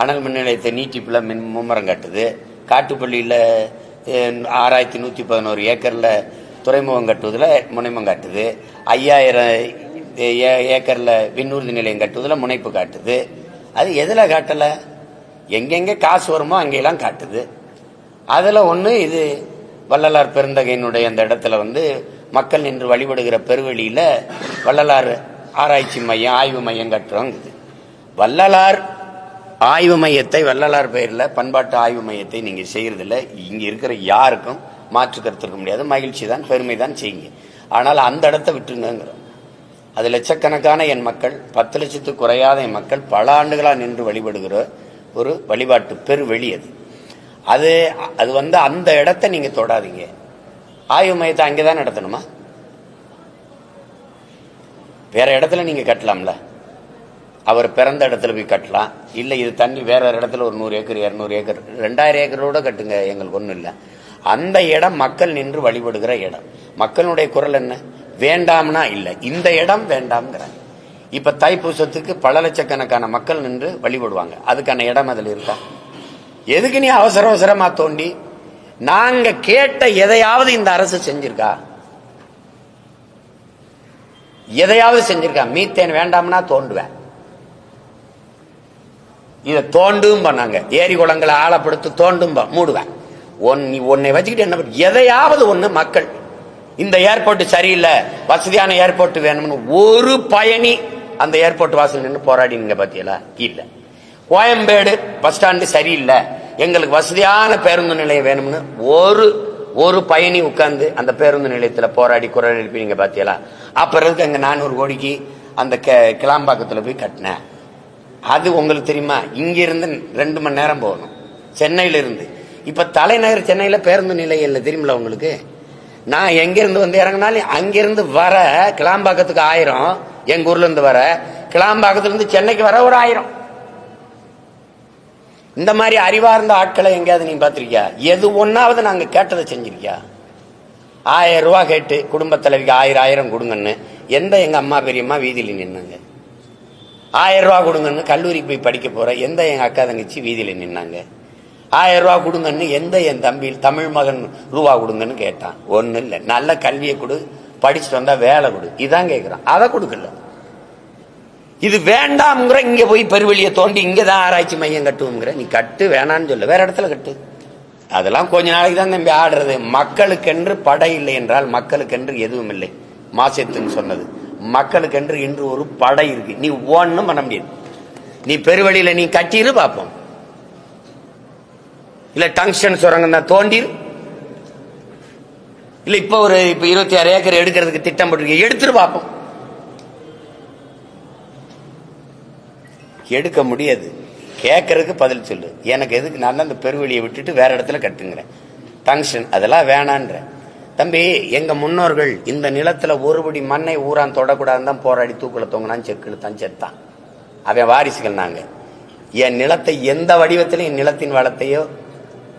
அனல் மின் நிலையத்தை நீட்டிப்பில் மின் மும்முரம் காட்டுது. காட்டுப்பள்ளியில் ஆறாயிரத்தி நூற்றி பதினோரு ஏக்கரில் துறைமுகம் கட்டுவதில் முனைமம் காட்டுது. ஐயாயிரம் ஏக்கரில் விண்ணூர்தி நிலையம் கட்டுவதில் முனைப்பு காட்டுது. அது எதில் காட்டலை? எங்கெங்கே காசு வருமோ அங்கெல்லாம் காட்டுது. அதில் ஒன்று இது வள்ளலார் பெருந்தகையினுடைய அந்த இடத்துல வந்து மக்கள் நின்று வழிபடுகிற பெருவெளியில் வள்ளலார் ஆராய்ச்சி மையம் ஆய்வு மையம் கட்டுறோங்குது. வள்ளலார் ஆய்வு மையத்தை வள்ளலார் பெயரில் பண்பாட்டு ஆய்வு மையத்தை நீங்கள் செய்கிறதில்ல இங்கே இருக்கிற யாருக்கும் மாற்று கருத்திருக்க முடியாது. மகிழ்ச்சி தான் பெருமை தான் செய்யுங்க. ஆனால் அந்த இடத்த விட்டுருங்கிறோம் அது லட்சக்கணக்கான என் மக்கள் பத்து லட்சத்துக்கு குறையாத என் மக்கள் பல ஆண்டுகளாக நின்று வழிபடுகிற ஒரு வழிபாட்டு பெருவெளி அது. அது அது வந்து அந்த இடத்த நீங்கள் தொடாதீங்க. ஆய்வு மையத்தை அங்கே தான் நடத்தணுமா? வேற இடத்துல நீங்கள் கட்டலாம்ல? அவர் பிறந்த இடத்துல போய் கட்டலாம். இல்லை இது தண்ணி வேற ஒரு இடத்துல ஒரு நூறு ஏக்கர் இரநூறு ஏக்கர் ரெண்டாயிரம் ஏக்கரோட கட்டுங்க எங்களுக்கு ஒன்றும் இல்லை. அந்த இடம் மக்கள் நின்று வழிபடுகிற இடம். மக்களுடைய குரல் என்ன? வேண்டாம்னா இல்லை. இந்த இடம் வேண்டாம்ங்கிறாங்க. இப்ப தைப்பூசத்துக்கு பல லட்சக்கணக்கான மக்கள் நின்று வழிபடுவாங்க. அதுக்கான இடம் அதில் இருக்கா? எதுக்கு நீ அவசர அவசரமா தோண்டி? நாங்க கேட்ட எதையாவது இந்த அரசு செஞ்சிருக்கா? எதையாவது செஞ்சிருக்கா? மீத்தேன் வேண்டாம்னா தோண்டுவேன். இதை தோண்டும் பண்ணாங்க ஏரி குளங்களை ஆழப்படுத்து தோண்டும் மூடுவேன். ஒன் நீ உன்னை வச்சுக்கிட்டு என்ன எதையாவது ஒன்று மக்கள் இந்த ஏர்போர்ட் சரியில்லை வசதியான ஏர்போர்ட் வேணும்னு ஒரு பயணி அந்த ஏர்போர்ட் வாசல் நின்று போராடினீங்க பார்த்தீங்களா இல்லை. கோயம்பேடு பஸ் ஸ்டாண்டு சரியில்லை எங்களுக்கு வசதியான பேருந்து நிலையம் வேணும்னு ஒரு ஒரு பயணி உட்கார்ந்து அந்த பேருந்து நிலையத்தில் போராடி குரல் எழுப்பினீங்க பார்த்தீங்களா அப்புறம் இருக்கு நானூறு கோடிக்கு அந்த கிளாம்பாக்கத்தில் போய் கட்டினேன்? அது உங்களுக்கு தெரியுமா? இங்கிருந்து ரெண்டு மணி நேரம் போகணும். சென்னையிலிருந்து. இப்போ தலைநகர் சென்னையில் பேருந்து நிலையம் இல்லை தெரியுமில உங்களுக்கு? நான் எங்கேருந்து வந்து இறங்கினாலும் அங்கேருந்து வர கிளாம்பாக்கத்துக்கு ஆயிரம் எங்கள் ஊர்லேருந்து வர கிளாம்பாக்கத்துலேருந்து சென்னைக்கு வர ஒரு ஆயிரம். இந்த மாதிரி அறிவார்ந்த ஆட்களை எங்கேயாவது நீ பார்த்துருக்கியா? எது ஒன்றாவது நாங்கள் கேட்டதை செஞ்சிருக்கியா? ஆயிரம் ரூபா கேட்டு குடும்பத் தலைவிக்கு ஆயிரம் ஆயிரம் கொடுங்கன்னு எந்த எங்கள் அம்மா பெரியம்மா வீதியில் நின்னாங்க? ஆயிரம் ரூபா கொடுங்கன்னு கல்லூரிக்கு போய் படிக்க போற எந்த என் அக்கா தங்கச்சி வீதியில நின்னாங்க? ஆயிரம் ரூபா கொடுங்கன்னு எந்த என் தம்பி தமிழ் மகன் ரூபா கொடுங்கன்னு கேட்டான். ஒன்றும் இல்லை. நல்ல கல்வியை கொடு படிச்சுட்டு வந்தா வேலை கொடு. இதான் கேட்குறான் அதை கொடுக்கல. இது வேண்டாம்ங்கிற இங்கே போய் பெருவெளியை தோண்டி இங்கே தான் ஆராய்ச்சி மையம் கட்டுவோங்கிற நீ கட்டு வேணான்னு சொல்ல. வேற இடத்துல கட்டு. அதெல்லாம் கொஞ்ச நாளைக்கு தான் தம்பி ஆடுறது. மக்களுக்கென்று படை இல்லை என்றால் மக்களுக்கென்று எதுவும் இல்லை. மாசத்துன்னு சொன்னது. மக்களுக்கென்று இன்று ஒரு படை இருக்கு. நீ ஒன்றும் பண்ண முடியாது. நீ பெருவழியில் நீ கட்டிரு பார்ப்போம் இல்ல டங்ஷன் சுரங்கம் தான் தோண்டிரு. இல்ல இப்ப ஒரு இப்ப இருபத்தி ஆறு ஏக்கர் எடுக்கிறதுக்கு திட்டம் போட்டிருக்க. எடுத்துட்டு பார்ப்போம் எடுக்க முடியாது. கேட்கறதுக்கு பதில் சொல்லு. எனக்கு எதுக்கு? நான் தான் இந்த பெருவெளியை விட்டுட்டு வேற இடத்துல கட்டுங்கிறேன். டங்ஷன் அதெல்லாம் வேணான்றேன். தம்பி எங்க முன்னோர்கள் இந்த நிலத்துல ஒருபடி மண்ணை ஊரான் தொடக்கூடாதுன்னு தான் போராடி தூக்கில தொங்கினான் செக்கில் தான் செத்தான். அவன் வாரிசுகள் நாங்க. என் நிலத்தை எந்த வடிவத்திலும் என் நிலத்தின் வளத்தையோ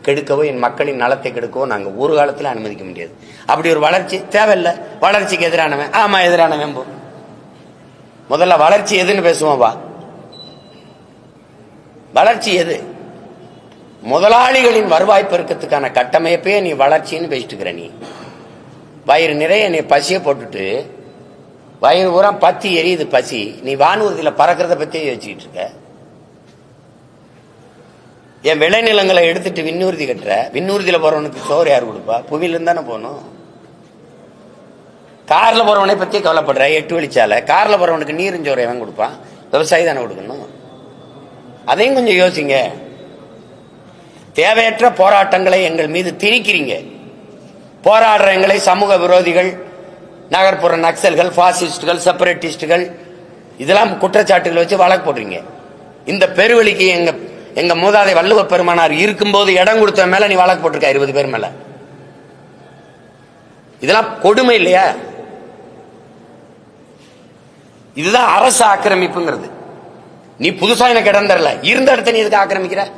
கெடுக்கவோ என் மக்களின் நலத்தை கெடுக்கவோ நாங்கள் ஒரு காலத்தில் அனுமதிக்க முடியாது. அப்படி ஒரு வளர்ச்சி தேவையில்லை. வளர்ச்சிக்கு எதிரானவன். ஆமா எதிரானவன் போ. முதல்ல வளர்ச்சி எதுன்னு பேசுவோம் வா. வளர்ச்சி எது? முதலாளிகளின் வருவாய் பெருக்கத்துக்கான கட்டமைப்பே நீ வளர்ச்சின்னு பேசிட்டு இருக்கிற நீ. வயிறு நிறைய நீ பசியை போட்டுட்டு வயிறு பூரா பத்தி எரியுது பசி. நீ வானூர்தியில் பறக்கிறத பத்தியே யோசிச்சுட்டு இருக்க. என் விளைநிலங்களை எடுத்துட்டு விண்ணூர்தி கட்டுற. விண்ணூர்தியில் போறவனுக்கு சோறு யார் கொடுப்பா? புவியிலேருந்து தானே போகணும். காரில் போறவனை பத்தி கவலைப்படுற. எட்டு வழிச்சால. காரில் போறவனுக்கு நீரும் சோறு எவன் கொடுப்பான் விவசாயி தானே கொடுக்கணும். அதையும் கொஞ்சம் யோசிங்க. தேவையற்ற போராட்டங்களை எங்கள் மீது திணிக்கிறீங்க. போராடுற எங்களை சமூக விரோதிகள் நகர்ப்புற நக்சல்கள் பாசிஸ்டுகள் செப்பரேட்டிஸ்டுகள் இதெல்லாம் குற்றச்சாட்டுகள் வச்சு வழக்கு போடுறீங்க. இந்த பெருவழிக்கு எங்க எங்க மூதாதை வள்ளுவ பெருமானார் இருக்கும்போது இடம் கொடுத்த மேல நீ வழக்கு போட்டிருக்க இருபது பேர் மேல. இதெல்லாம் கொடுமை இல்லையா? இதுதான் அரசு ஆக்கிரமிப்புங்கிறது. நீ புதுசா எனக்கு இடம் தரல. இருந்த இடத்த நீ இதுக்கு ஆக்கிரமிக்கிற?